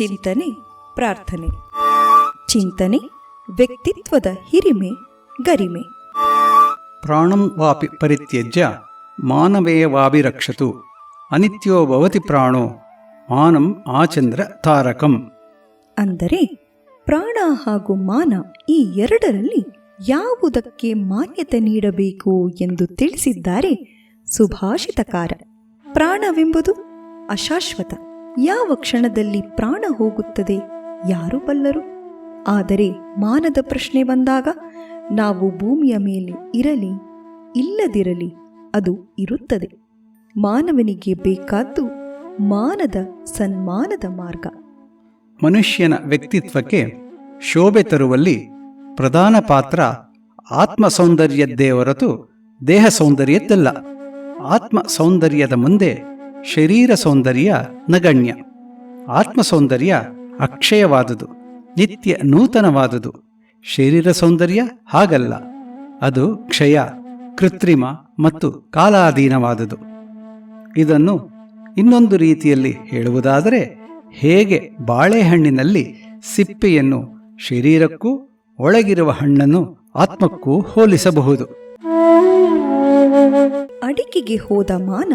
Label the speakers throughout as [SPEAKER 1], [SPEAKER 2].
[SPEAKER 1] ಚಿಂತನೆ ಪ್ರಾರ್ಥನೆ. ಚಿಂತನೆ ವ್ಯಕ್ತಿತ್ವದ ಹಿರಿಮೆ ಗರಿಮೆ.
[SPEAKER 2] ಪ್ರಾಣಂ ವಾಪಿ ಪರಿತ್ಯಜ್ಯ ಮಾನವೇಯವಾಭಿರಕ್ಷತು ಅನಿತ್ಯೋ ಭವತಿ ಪ್ರಾಣೋ ಮಾನಂ ಆಚಂದ್ರ ತಾರಕಂ.
[SPEAKER 1] ಅಂದರೆ ಪ್ರಾಣ ಹಾಗೂ ಮಾನ ಈ ಎರಡರಲ್ಲಿ ಯಾವುದಕ್ಕೆ ಮಾನ್ಯತೆ ನೀಡಬೇಕು ಎಂದು ತಿಳಿಸಿದ್ದಾರೆ ಸುಭಾಷಿತಕಾರ. ಪ್ರಾಣವೆಂಬುದು ಅಶಾಶ್ವತ. ಯಾವ ಕ್ಷಣದಲ್ಲಿ ಪ್ರಾಣ ಹೋಗುತ್ತದೆ ಯಾರು ಬಲ್ಲರು? ಆದರೆ ಮಾನದ ಪ್ರಶ್ನೆ ಬಂದಾಗ, ನಾವು ಭೂಮಿಯ ಮೇಲೆ ಇರಲಿ, ಇಲ್ಲದಿರಲಿ, ಅದು ಇರುತ್ತದೆ. ಮಾನವನಿಗೆ ಬೇಕಾದ್ದು ಮಾನದ ಸನ್ಮಾನದ ಮಾರ್ಗ.
[SPEAKER 2] ಮನುಷ್ಯನ ವ್ಯಕ್ತಿತ್ವಕ್ಕೆ ಶೋಭೆ ತರುವಲ್ಲಿ ಪ್ರಧಾನ ಪಾತ್ರ ಆತ್ಮ ಸೌಂದರ್ಯದ್ದೇ ಹೊರತು ದೇಹ ಸೌಂದರ್ಯದ್ದಲ್ಲ. ಆತ್ಮ ಸೌಂದರ್ಯದ ಮುಂದೆ ಶರೀರ ಸೌಂದರ್ಯ ನಗಣ್ಯ. ಆತ್ಮ ಸೌಂದರ್ಯ ಅಕ್ಷಯವಾದುದು. ನಿತ್ಯ ನೂತನವಾದುದು. ಶರೀರ ಸೌಂದರ್ಯ ಹಾಗಲ್ಲ. ಅದು ಕ್ಷಯ, ಕೃತ್ರಿಮ ಮತ್ತು ಕಾಲಾಧೀನವಾದುದು. ಇದನ್ನು ಇನ್ನೊಂದು ರೀತಿಯಲ್ಲಿ ಹೇಳುವುದಾದರೆ, ಹೇಗೆ ಬಾಳೆಹಣ್ಣಿನಲ್ಲಿ ಸಿಪ್ಪೆಯನ್ನು ಶರೀರಕ್ಕೂ ಒಳಗಿರುವ ಹಣ್ಣನ್ನು ಆತ್ಮಕ್ಕೂ ಹೋಲಿಸಬಹುದು.
[SPEAKER 1] ಅಡಿಕೆಗೆ ಹೋದ ಮಾನ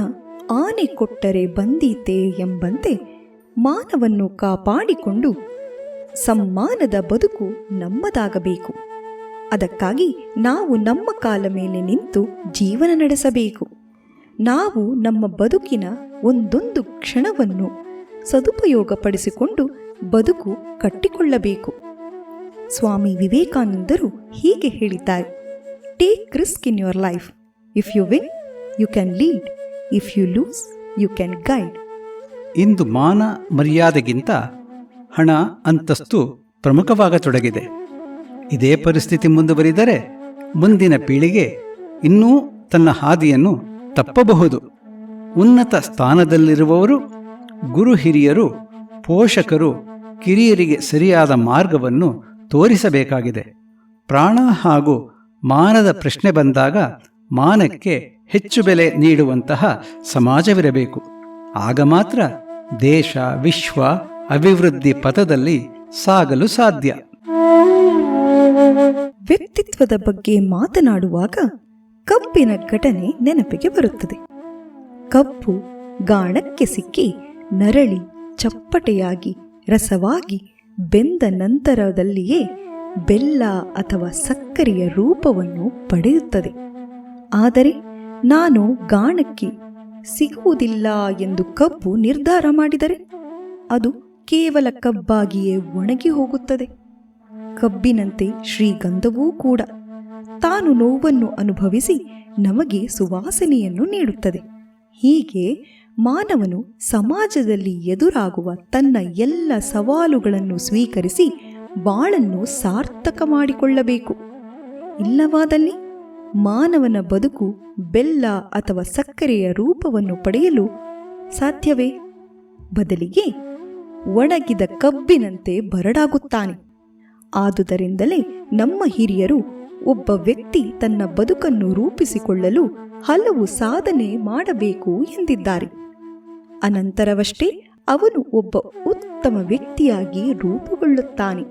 [SPEAKER 1] ಆನೆ ಕೊಟ್ಟರೆ ಬಂದೀತೆ ಎಂಬಂತೆ ಮಾನವನ್ನು ಕಾಪಾಡಿಕೊಂಡು ಸಮ್ಮಾನದ ಬದುಕು ನಮ್ಮದಾಗಬೇಕು. ಅದಕ್ಕಾಗಿ ನಾವು ನಮ್ಮ ಕಾಲ ಮೇಲೆ ನಿಂತು ಜೀವನ ನಡೆಸಬೇಕು. ನಾವು ನಮ್ಮ ಬದುಕಿನ ಒಂದೊಂದು ಕ್ಷಣವನ್ನು ಸದುಪಯೋಗಪಡಿಸಿಕೊಂಡು ಬದುಕು ಕಟ್ಟಿಕೊಳ್ಳಬೇಕು. ಸ್ವಾಮಿ ವಿವೇಕಾನಂದರು ಹೀಗೆ ಹೇಳಿದ್ದಾರೆ. Take risk in your life if you win you can lead if you lose you can guide
[SPEAKER 2] ಇಂದು ಮಾನ ಮರ್ಯಾದೆಗಿಂತ ಹಣ ಅಂತಸ್ತು ಪ್ರಮುಖವಾಗತೊಡಗಿದೆ. ಇದೇ ಪರಿಸ್ಥಿತಿ ಮುಂದುವರಿದರೆ ಮುಂದಿನ ಪೀಳಿಗೆ ಇನ್ನೂ ತನ್ನ ಹಾದಿಯನ್ನು ತಪ್ಪಬಹುದು. ಉನ್ನತ ಸ್ಥಾನದಲ್ಲಿರುವವರು ಗುರು ಹಿರಿಯರು, ಪೋಷಕರು, ಕಿರಿಯರಿಗೆ ಸರಿಯಾದ ಮಾರ್ಗವನ್ನು ತೋರಿಸಬೇಕಾಗಿದೆ. ಪ್ರಾಣ ಹಾಗೂ ಮಾನದ ಪ್ರಶ್ನೆ ಬಂದಾಗ ಮಾನಕ್ಕೆ ಹೆಚ್ಚು ಬೆಲೆ ನೀಡುವಂತಹ ಸಮಾಜವಿರಬೇಕು. ಆಗ ಮಾತ್ರ ದೇಶ, ವಿಶ್ವ ಅಭಿವೃದ್ಧಿ ಪಥದಲ್ಲಿ ಸಾಗಲು ಸಾಧ್ಯ.
[SPEAKER 1] ವ್ಯಕ್ತಿತ್ವದ ಬಗ್ಗೆ ಮಾತನಾಡುವಾಗ ಕಬ್ಬಿನ ಘಟನೆ ನೆನಪಿಗೆ ಬರುತ್ತದೆ. ಕಬ್ಬು ಗಾಣಕ್ಕೆ ಸಿಕ್ಕಿ ನರಳಿ ಚಪ್ಪಟೆಯಾಗಿ ರಸವಾಗಿ ಬೆಂದ ನಂತರದಲ್ಲಿಯೇ ಬೆಲ್ಲ ಅಥವಾ ಸಕ್ಕರೆಯ ರೂಪವನ್ನು ಪಡೆಯುತ್ತದೆ. ಆದರೆ ನಾನು ಗಾಣಕ್ಕೆ ಸಿಗುವುದಿಲ್ಲ ಎಂದು ಕಬ್ಬು ನಿರ್ಧಾರ ಮಾಡಿದರೆ ಅದು ಕೇವಲ ಕಬ್ಬಾಗಿಯೇ ಒಣಗಿ ಹೋಗುತ್ತದೆ. ಕಬ್ಬಿನಂತೆ ಶ್ರೀಗಂಧವೂ ಕೂಡ ತಾನು ನೋವನ್ನು ಅನುಭವಿಸಿ ನಮಗೆ ಸುವಾಸನೆಯನ್ನು ನೀಡುತ್ತದೆ. ಹೀಗೆ ಮಾನವನು ಸಮಾಜದಲ್ಲಿ ಎದುರಾಗುವ ತನ್ನ ಎಲ್ಲ ಸವಾಲುಗಳನ್ನು ಸ್ವೀಕರಿಸಿ ಬಾಳನ್ನು ಸಾರ್ಥಕ ಮಾಡಿಕೊಳ್ಳಬೇಕು. ಇಲ್ಲವಾದಲ್ಲಿ ಮಾನವನ ಬದುಕು ಬೆಲ್ಲ ಅಥವಾ ಸಕ್ಕರೆಯ ರೂಪವನ್ನು ಪಡೆಯಲು ಸಾಧ್ಯವೇ? ಬದಲಿಗೆ ಒಣಗಿದ ಕಬ್ಬಿನಂತೆ ಬರಡಾಗುತ್ತಾನೆ. ಆದುದರಿಂದಲೇ ನಮ್ಮ ಹಿರಿಯರು ಒಬ್ಬ ವ್ಯಕ್ತಿ ತನ್ನ ಬದುಕನ್ನು ರೂಪಿಸಿಕೊಳ್ಳಲು ಹಲವು ಸಾಧನೆ ಮಾಡಬೇಕು ಎಂದಿದ್ದಾರೆ. ಅನಂತರವಷ್ಟೇ ಅವನು ಒಬ್ಬ ಉತ್ತಮ ವ್ಯಕ್ತಿಯಾಗಿ ರೂಪುಗೊಳ್ಳುತ್ತಾನೆ.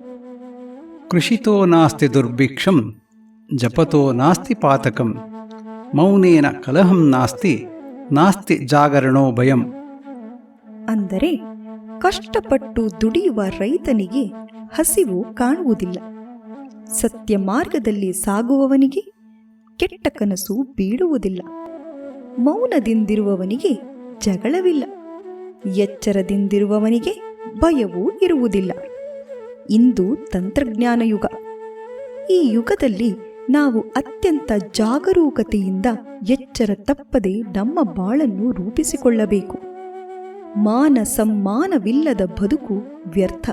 [SPEAKER 2] ಕೃಷಿತೋ ನಾಸ್ತಿ ದುರ್ಭಿಕ್ಷಂ ಜಪತೋ ನಾಸ್ತಿ ಪಾತಕಂ. ಮೌನೇನ ಕಲಹಂ ನಾಸ್ತಿ ನಾಸ್ತಿ ಜಾಗರಣೋ ಭಯಂ.
[SPEAKER 1] ಅಂದರೆ ಕಷ್ಟಪಟ್ಟು ದುಡಿಯುವ ರೈತನಿಗೆ ಹಸಿವು ಕಾಣುವುದಿಲ್ಲ. ಸತ್ಯ ಮಾರ್ಗದಲ್ಲಿ ಸಾಗುವವನಿಗೆ ಕೆಟ್ಟ ಕನಸು ಬೀಳುವುದಿಲ್ಲ. ಮೌನದಿಂದಿರುವವನಿಗೆ ಜಗಳವಿಲ್ಲ. ಎಚ್ಚರದಿಂದಿರುವವನಿಗೆ ಭಯವೂ ಇರುವುದಿಲ್ಲ. ಇಂದು ತಂತ್ರಜ್ಞಾನ ಯುಗ ಈ ಯುಗದಲ್ಲಿ ನಾವು ಅತ್ಯಂತ ಜಾಗರೂಕತೆಯಿಂದ ಎಚ್ಚರ ತಪ್ಪದೆ ನಮ್ಮ ಬಾಳನ್ನು ರೂಪಿಸಿಕೊಳ್ಳಬೇಕು. ಮಾನ ಸಮ್ಮಾನವಿಲ್ಲದ ಬದುಕು ವ್ಯರ್ಥ.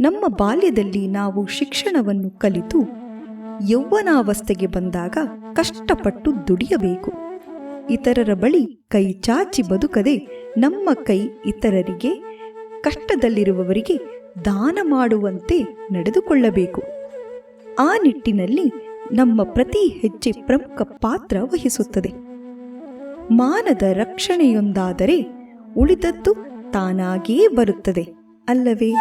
[SPEAKER 1] ನಮ್ಮ ಬಾಲ್ಯದಲ್ಲಿ ನಾವು ಶಿಕ್ಷಣವನ್ನು ಕಲಿತು ಯೌವನಾವಸ್ಥೆಗೆ ಬಂದಾಗ ಕಷ್ಟಪಟ್ಟು ದುಡಿಯಬೇಕು. ಇತರರ ಬಳಿ ಕೈ ಚಾಚಿ ಬದುಕದೆ ನಮ್ಮ ಕೈ ಇತರರಿಗೆ ಕಷ್ಟದಲ್ಲಿರುವವರಿಗೆ ದಾನ ಮಾಡುವಂತೆ ನಡೆದುಕೊಳ್ಳಬೇಕು. ಆ ನಿಟ್ಟಿನಲ್ಲಿ ನಮ್ಮ ಪ್ರತಿ ಹೆಜ್ಜೆ ಪ್ರಮುಖ ಪಾತ್ರ ವಹಿಸುತ್ತದೆ. ಮಾನದ ರಕ್ಷಣೆಯೊಂದಾದರೆ ಉಳಿದದ್ದು ತಾನಾಗಿಯೇ ಬರುತ್ತದೆ ಅಲ್ಲವೇ?